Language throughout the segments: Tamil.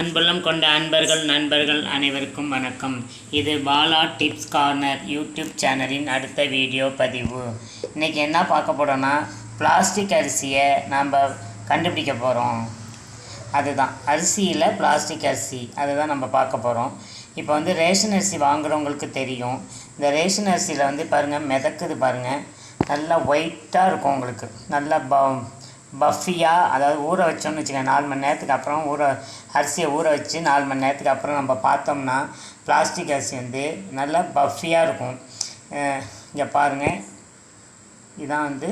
அன்புள்ளம் கொண்ட அன்பர்கள் நண்பர்கள் அனைவருக்கும் வணக்கம். இது பாலா டிப்ஸ் கார்னர் யூடியூப் சேனலின் அடுத்த வீடியோ பதிவு. இன்றைக்கி என்ன பார்க்க போகிறோன்னா பிளாஸ்டிக் அரிசியை நாம் கண்டுபிடிக்க போகிறோம் அதுதான். அரிசியில் பிளாஸ்டிக் அரிசி. அதுதான் நம்ம பார்க்க போகிறோம் இப்போ வந்து ரேஷன் அரிசி வாங்குறவங்களுக்கு தெரியும். இந்த ரேஷன் அரிசியில் வந்து பாருங்கள் மிதக்குது பாருங்கள் நல்லா ஒயிட்டாக இருக்கும் உங்களுக்கு. நல்லா ப பஃபியாக அதாவது ஊற வச்சோம்னு வச்சுக்கோங்க நாலு மணி நேரத்துக்கு அப்புறம் ஊற அரிசியை ஊற வச்சு நாலு மணி நேரத்துக்கு அப்புறம் நம்ம பார்த்தோம்னா பிளாஸ்டிக் அரிசி வந்து நல்லா பஃபியாக இருக்கும். இங்கே பாருங்கள் இதான் வந்து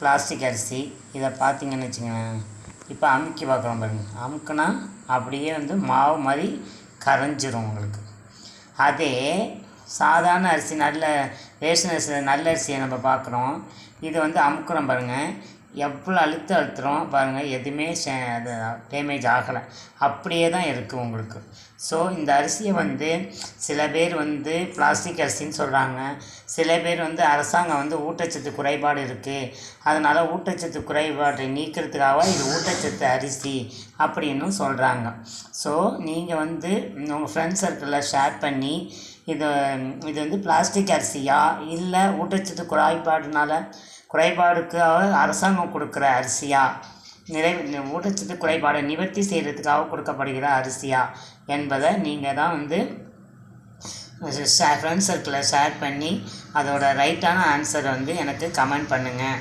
பிளாஸ்டிக் அரிசி. இதை பார்த்தீங்கன்னு வச்சுக்கோங்க. இப்போ அமுக்கி பார்க்குறோம் பாருங்கள் அமுக்குனா அப்படியே வந்து மாவு மாதிரி கரைஞ்சிரும் உங்களுக்கு. அதே சாதாரண அரிசி நல்ல ரேஷன் அரிசி நல்ல அரிசியை நம்ம பார்க்குறோம். இது வந்து அமுக்குறோம் பாருங்கள் எவ்வளோ அழுத்த அழுத்துறோம் பாருங்கள் எதுவுமே அது டேமேஜ் ஆகலை. அப்படியே தான் இருக்குது உங்களுக்கு. ஸோ இந்த அரிசியை வந்து சில பேர் வந்து பிளாஸ்டிக் அரிசின்னு சொல்கிறாங்க சில பேர் வந்து அரசாங்கம் வந்து ஊட்டச்சத்து குறைபாடு இருக்குது அதனால் ஊட்டச்சத்து குறைபாட்டை நீக்கிறதுக்காக இது ஊட்டச்சத்து அரிசி அப்படின்னு சொல்கிறாங்க ஸோ நீங்கள் வந்து உங்கள் ஃப்ரெண்ட்ஸ் சர்க்கிளில் ஷேர் பண்ணி இது இது வந்து பிளாஸ்டிக் அரிசியா? இல்லை ஊட்டச்சத்து குறைபாடுனால குறைபாடுக்காக அரசாங்கம் கொடுக்குற அரிசியா? நிறை ஊட்டச்சத்து குறைபாடை நிவர்த்தி செய்கிறதுக்காக கொடுக்கப்படுகிற அரிசியா என்பதை நீங்கள் தான் வந்து ஷே ஃப்ரெண்ட்ஸ் சர்க்கிளில் ஷேர் பண்ணி அதோட ரைட்டான ஆன்சரை வந்து எனக்கு கமெண்ட் பண்ணுங்கள்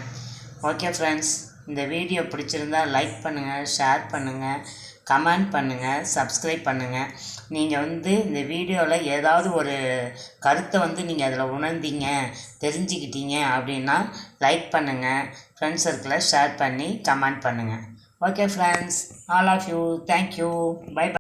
ஓகே ஃப்ரெண்ட்ஸ் இந்த வீடியோ பிடிச்சிருந்தா லைக் பண்ணுங்கள் ஷேர் பண்ணுங்கள் கமெண்ட் பண்ணுங்கள் சப்ஸ்கிரைப் பண்ணுங்கள் நீங்கள் வந்து இந்த வீடியோவில் ஏதாவது ஒரு கருத்தை வந்து நீங்கள் அதில் உணர்ந்தீங்க தெரிஞ்சுக்கிட்டீங்க அப்படின்னா லைக் பண்ணுங்கள் ஃப்ரெண்ட்ஸ் சர்க்கிளை ஷேர் பண்ணி கமெண்ட் பண்ணுங்கள் okay friends all of you thank you bye bye